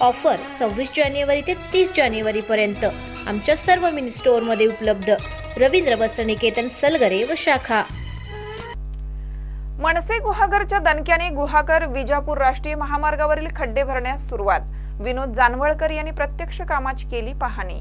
Offer सव्वीस जानेवारी ते तीस जानेवारीपर्यंत आमच्या सर्व मिनी स्टोअरमध्ये उपलब्ध. रवींद्र वस्त्रनिकेतन सलगरे व शाखा. मनसे गुहागरच्या दणक्याने गुहागर विजापूर राष्ट्रीय महामार्गावरील खड्डे भरण्यास सुरुवात. विनोद जानवळकर यांनी प्रत्यक्ष कामाची केली पाहणी.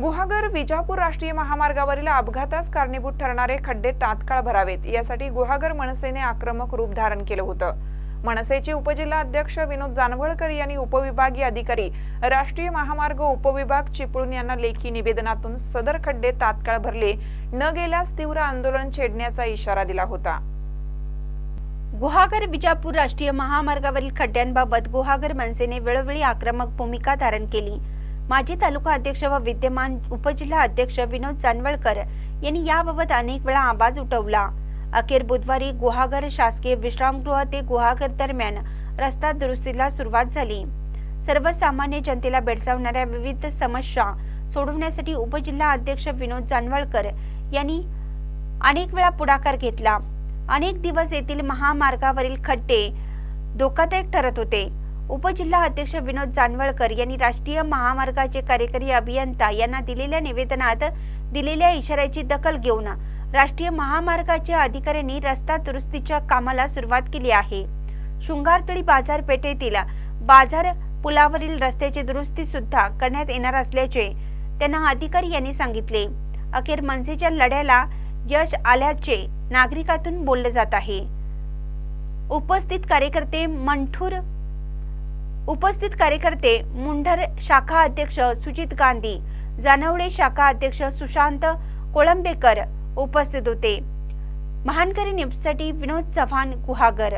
गुहागर विजापूर राष्ट्रीय महामार्गावरील अपघातास कारणीभूत ठरणारे खड्डे तात्काळ भरावेत यासाठी गुहागर मनसेने आक्रमक रूप धारण केलं होतं. मनसेचे उपजिल्हा अध्यक्ष विनोद जानवळकर यांनी उपविभागीय अधिकारी राष्ट्रीय महामार्ग उपविभाग चिपळूण यांना लेखी निवेदनातून सदर खड्डे तात्काळ भरले. न गेल्यास तीव्र आंदोलन छेडण्याचा इशारा दिला होता. गुहागर बिजापूर राष्ट्रीय महामार्गावरील खड्ड्यांबाबत गुहागर मनसेने वेळोवेळी आक्रमक भूमिका धारण केली. माजी तालुका अध्यक्ष व विद्यमान उपजिल्हा अध्यक्ष विनोद जानवळकर यांनी याबाबत अनेक वेळा आवाज उठवला. अखेर बुधवारी गुहागर शासकीय विश्रामगृह ते गुहागर दरम्यान रस्ता दुरुस्तीला सुरुवात झाली. सर्वसामान्य जनतेला भेडसावणाऱ्या विविध समस्या सोडवण्यासाठी उपजिल्हा अध्यक्ष विनोद जानवळकर यांनी अनेक वेळा पुढाकार घेतला. अनेक दिवस येथील महामार्गावरील खड्डे धोकादायक ठरत होते. उपजिल्हा अध्यक्ष विनोद जानवळकर यांनी राष्ट्रीय महामार्गाचे कार्यकारी अभियंता यांना दिलेल्या निवेदनात दिलेल्या इशाऱ्याची दखल घेऊन राष्ट्रीय महामार्गाच्या अधिकाऱ्यांनी रस्ता दुरुस्तीच्या कामाला सुरुवात केली आहे. शृंगारतळी बाजारपेठेतील बाजार पुलावरील रस्त्याची दुरुस्ती सुद्धा करण्यात येणार असल्याचे त्यांना अधिकारी यांनी सांगितले. अखेर मनसेच्या लढ्याला यश आल्याचे नागरिकातून बोलले जात आहे. उपस्थित कार्यकर्ते मंठूर उपस्थित कार्यकर्ते मुंढर शाखा अध्यक्ष सुजित गांधी जानवडे शाखा अध्यक्ष सुशांत कोळंबेकर उपस्थित होते. महानकरी न्यूजसाठी विनोद चव्हाण गुहागर